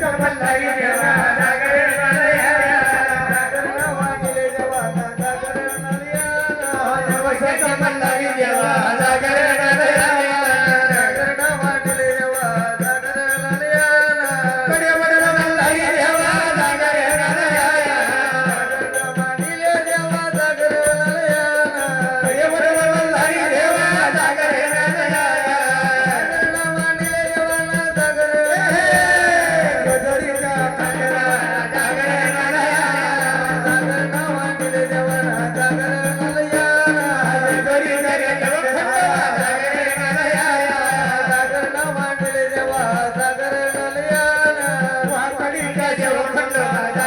సర్వలై దేవా Gracias.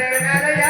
நிறைய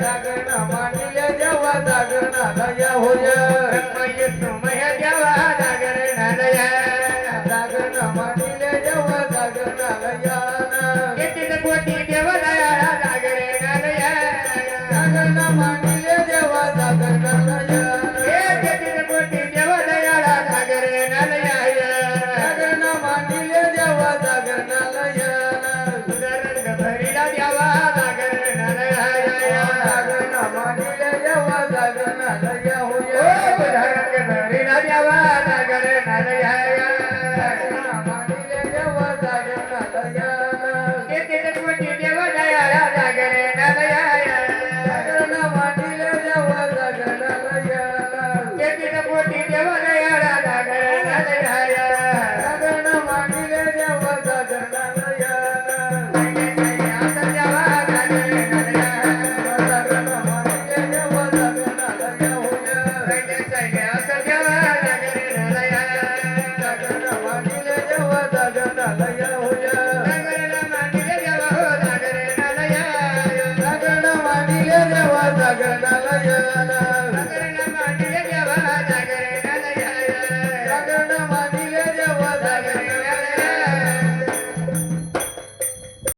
जागरण मानिया जेव्हा जागरणाला या होया. நகர் நரி நயவா நகர் நரையா